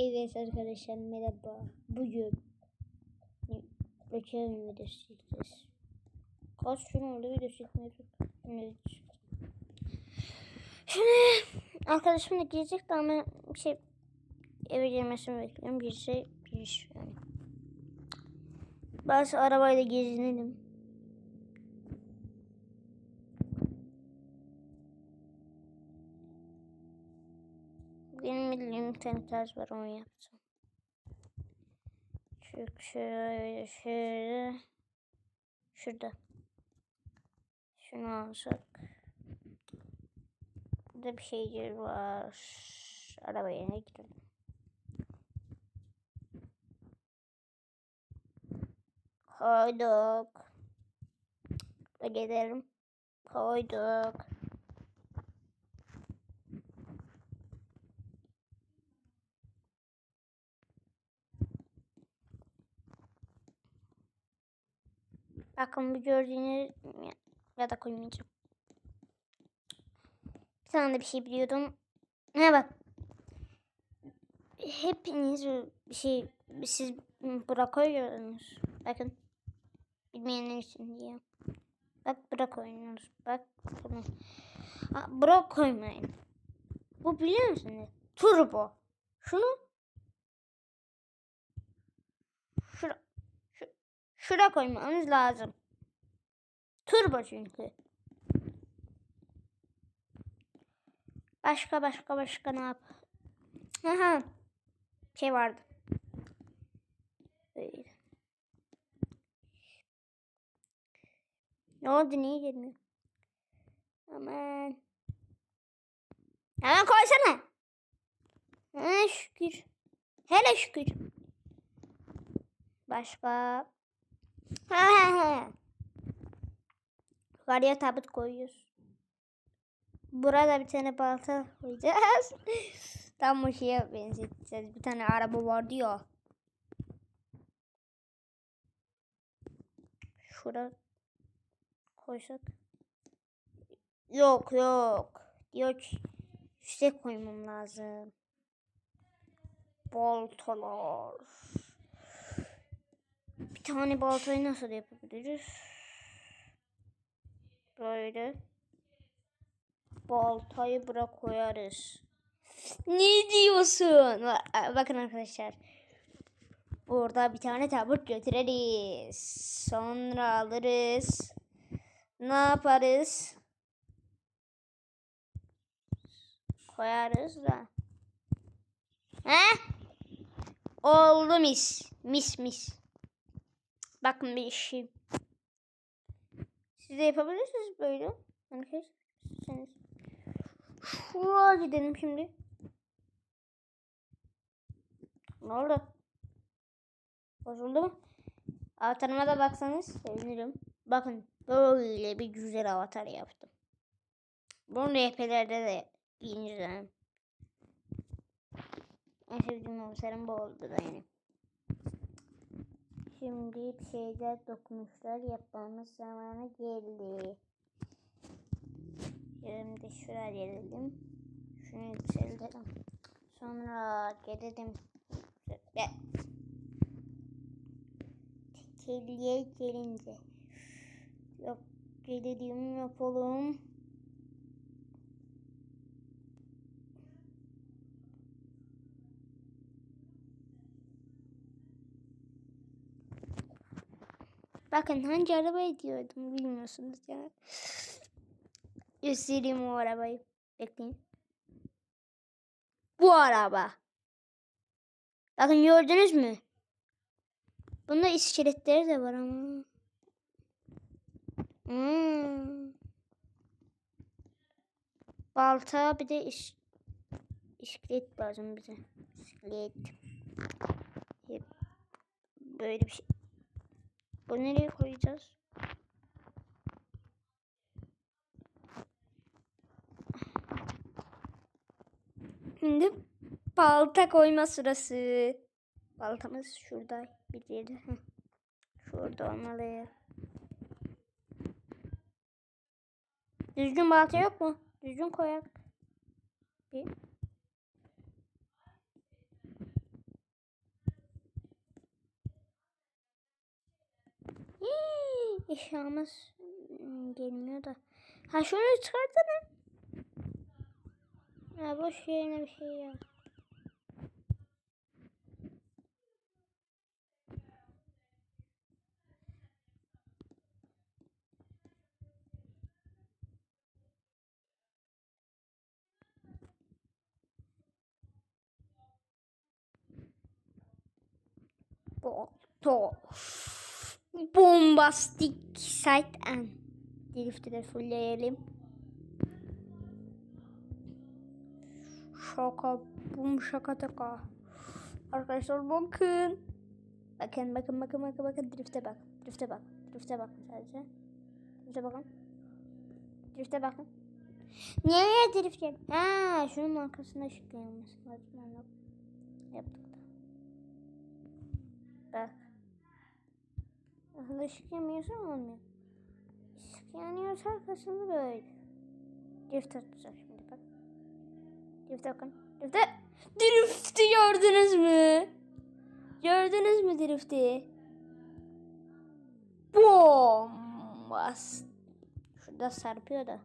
Evet arkadaşlar merhaba. Bugün Bakalım video çekeceğiz. Kaç gün oldu video çekmiyorduk. Evet. Şimdi arkadaşım da gelecek de ama bir şey eve gelmesini bekliyorum. Bir şey bir iş yani. Bazı arabayla gezinelim. Tane tarz var onu yapacağım. Çünkü şöyle şöyle şurada. Şunu alsak. Burada bir şeyler var. Araba yerine gidelim. Koyduk. Gidelim. Koyduk. Bakın bu gördüğünüz ya da koymayacağım. Bir tane de bir şey biliyordum. Ne bak. Hepiniz bir şey siz bırak koyuyorsunuz. Bakın. Bilmeyenler için diye. Bak bırak oynuyoruz. Bak. Ha, bırak koymayın. Bu biliyor musunuz? Turbo. Şunu şura, şu, şura koymamız lazım. Turbo çünkü. Başka başka başka ne yap? Aha. Şey vardı. Böyle. Ne oldu niye gelmiyor? Aman. Hemen koysana. Ha, şükür. Hele şükür. Başka. Ha. Yukarıya tabut koyuyoruz. Burada bir tane balta koyacağız. Tam o şeye benzeteceğiz. Bir tane araba vardı ya. Şurada koysak. Yok yok. Diyor ki üste koymam lazım. Baltalar. Bir tane baltayı nasıl yapabiliriz? Böyle. Baltayı bırak koyarız. Ne diyorsun? Bakın arkadaşlar. Burada bir tane tabut götüreriz. Sonra alırız. Ne yaparız? Koyarız da. He? Oldu mis. Mis mis. Bakın bir şey. Siz de yapabilirsiniz böyle. Arkadaşlar. Şuraya gidelim şimdi. Ne oldu? Bozuldu mu? Avatarıma da baksanız sevinirim. Bakın böyle bir güzel avatar yaptım. Bunu RP'lerde de ineceğim. En sevdiğim avatarım bu oldu da yani. Şimdi bir şeyler dokunuşlar yapmamız zamanı geldi. Yerimde şuraya gelelim. Şunu yükseltelim. Sonra gelelim. Ve tekeliğe gelince. Yok gelelim yapalım. Bakın hangi araba diyordum bilmiyorsunuz ya. Göstereyim o arabayı. Bekleyin. Bu araba. Bakın gördünüz mü? Bunda iskeletleri de var ama. Hmm. Balta bir de iş, iskelet lazım bize. İskelet. Böyle bir şey. Bu nereye koyacağız? Şimdi balta koyma sırası. Baltamız şurada bir yerde. Şurada olmalı. Düzgün balta yok mu? Düzgün koyak. Bir. Eşyamız hmm, gelmiyor da. Ha şunu çıkartsana. Ya boş yerine bir şey ya. To. Bombastic sight and Drift'i de fullleyelim. Şaka bum şaka taka. Arkadaşlar bakın. Bakın bakın bakın bakın bakın drift'e bak. Drift'e bak. Drift'e bakın sadece. Drift'e bakın. Drift'e bakın. Niye drift yap? Ha, şunun arkasında ışık yanması lazım. Yaptık da. Bak. Aslında ışık yanmıyorsa olmuyor. Işık yanıyorsa arkasında böyle. Drift atacak şimdi bak. Drift'e bakın. Drift'e. Drift'i gördünüz mü? Gördünüz mü drift'i? Bombas. Şurada sarpıyor da.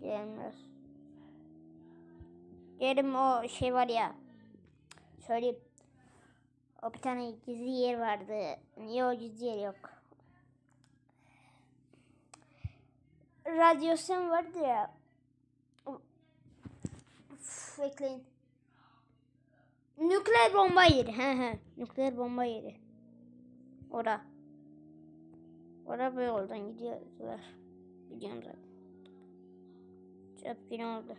Gelmez. Gelin o şey var ya. Söyleyeyim. O bir tane gizli yer vardı. Niye o gizli yer yok? Radyasyon vardı ya. Uf, bekleyin. Nükleer bomba yeri. He he. Nükleer bomba yeri. Ora. Ora böyle oradan gidiyorlar. Gidiyorum zaten. Çöp yine oldu.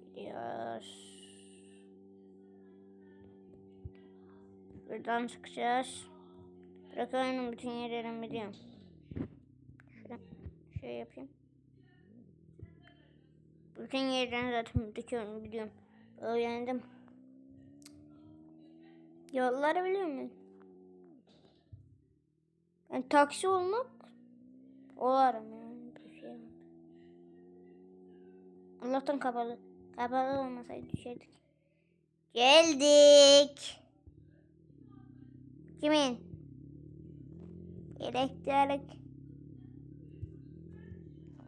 Gidiyoruz. Buradan çıkacağız. Bırakalım bütün yerlerini biliyorum. Şöyle şey yapayım. Bütün yerlerini zaten döküyorum biliyorum. Öğrendim. Yolları biliyor muyum? Yani taksi olmak olarım yani. Bir şey. Allah'tan kapalı. Kapalı olmasaydı düşerdik. Geldik. Kimin? Elektrik.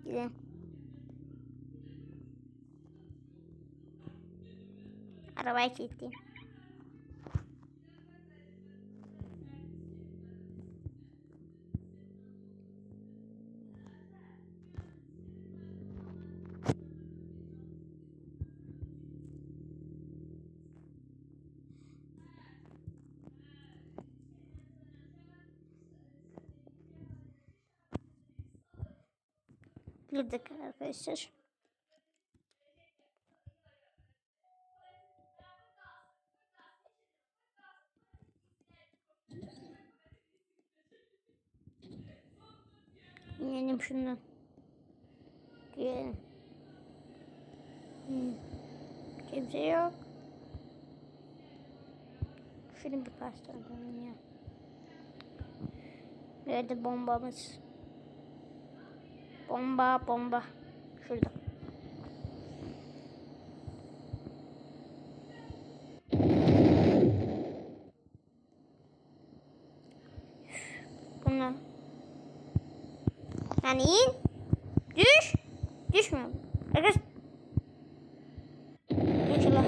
Gidelim. Arabayı kilitleyeyim. Bir dakika arkadaşlar. İnelim şundan. Girelim. Hmm. Kimse yok. Şunu bir pastaladım ya. Nerede bombamız? Bomba bomba. Şurada. Bunu. Yani in. Düş. Düşmüyor. Arkadaş. İnşallah.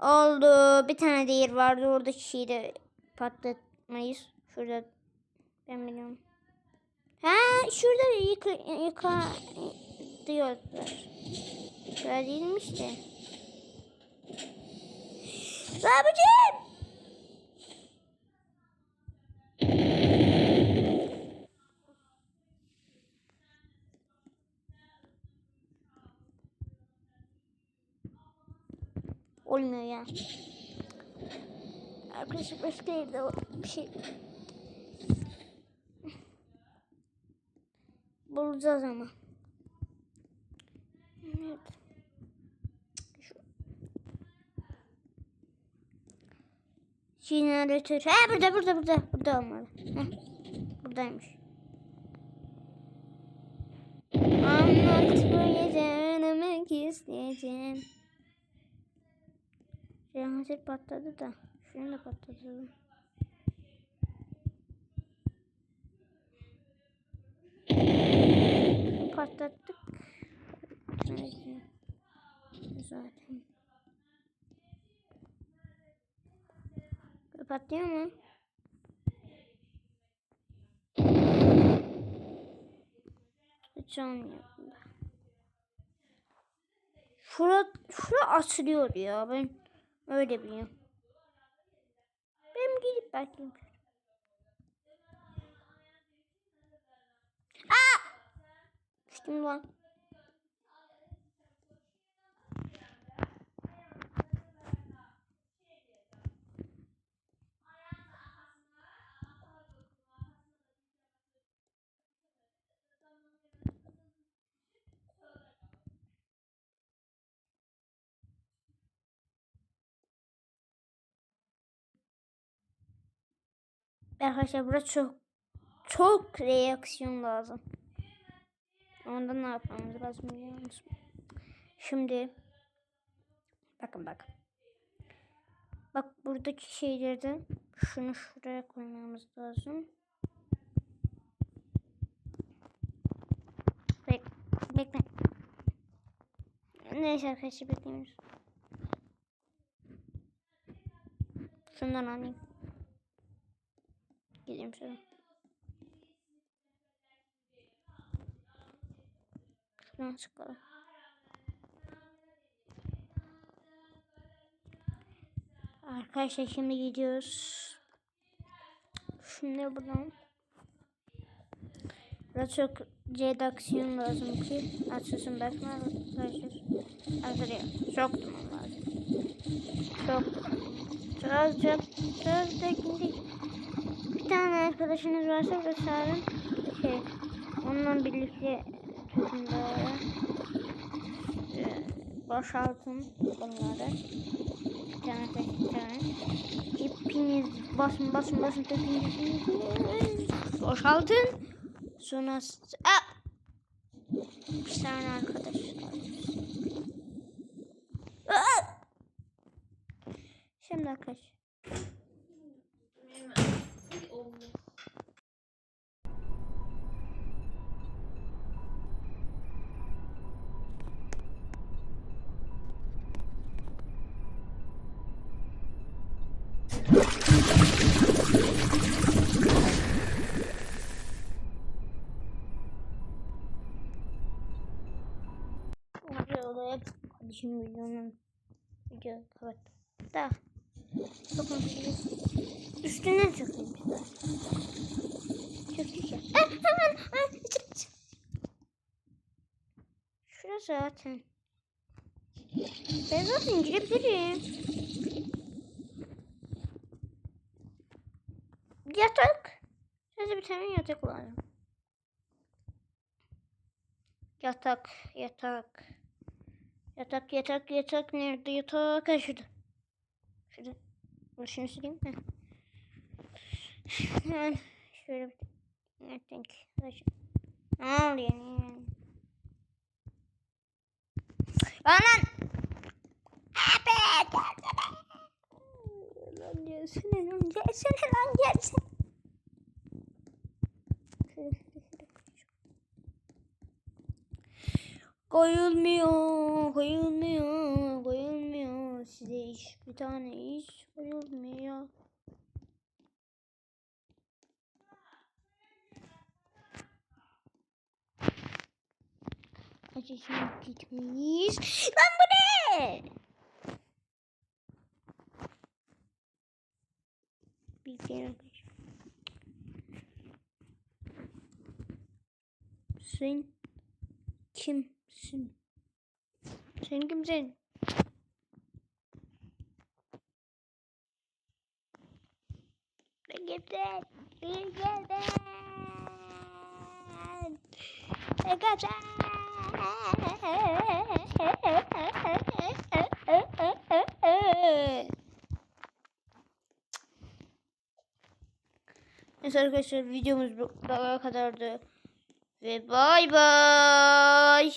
Oldu. Bir tane de yer vardı. Orada şeyi de patlatmayız. Şurada. Ben biliyorum. Ha şurada yıka, yıka diyorlar. Şöyle değilmiş de. Babacığım. Olmuyor ya. Arkadaşlar başka yerde bir şey bulacağız ama. Evet. Şu. Jeneratör. Ha burada burada burada. Burada olmalı. Heh. Buradaymış. Anlat bu gece öğrenmek isteyeceğim. Jeneratör patladı da. Şunu da patlatalım. Patlattık. Zaten. Patlıyor mu? Hiç olmuyor bunda. Şura, şura açılıyor ya. Ben öyle biliyorum. Ben gidip bakayım. Aa! Düştüm lan. Arkadaşlar burada çok çok reaksiyon lazım. Onda ne yapmamız lazım biliyor musun? Şimdi bakın bakın. Bak buradaki şeylerden şunu şuraya koymamız lazım. Bek bekle. Neyse arkadaşlar bekliyoruz. Şundan alayım. Gideyim şöyle. Çıkalım. Arkadaşlar şimdi gidiyoruz. Şimdi buradan. Burada çok redaksiyon lazım ki açılsın bakma arkadaşlar. Hazır Çok tamam lazım. Çok çok çok çok teknik. Bir tane arkadaşınız varsa da çağırın. Şey, onunla birlikte böyle. Ee, boşaltın bunları. Bir tane bir tane. İpiniz basın basın basın dökün. Boşaltın. Sonra Aa! bir tane arkadaş. Aa! Şimdi arkadaş. Oraya kardeşim videonun video kapat. Da. Bakın şimdi üstüne çökeyim biraz. Çöktük ya. Ah, hemen. Çık. Şurası zaten. Ben zaten girebilirim. Yatak. Sadece bir tane yatak lazım. Yatak, yatak. Yatak, yatak, yatak. Nerede yatak? Ha şurada. Şurada. Şunu sileyim. Heh. Hemen şöyle bir... Thank you. Ne oluyor? Ne? Anan! Abi! Lan gelsene lan gelsene lan gelsene. Şöyle şöyle şöyle. Koyulmuyor, koyulmuyor, koyulmuyor. Size iş bir tane iş koyulmuyor. Acı şimdi gitmeyiz. Lan bu ne? Bir kere Sen kimsin? Sen kimsin? Ben kimsin? Bir geldim. Ben kaçar. Neyse arkadaşlar videomuz bu kadar kadardı. Ve bay bay.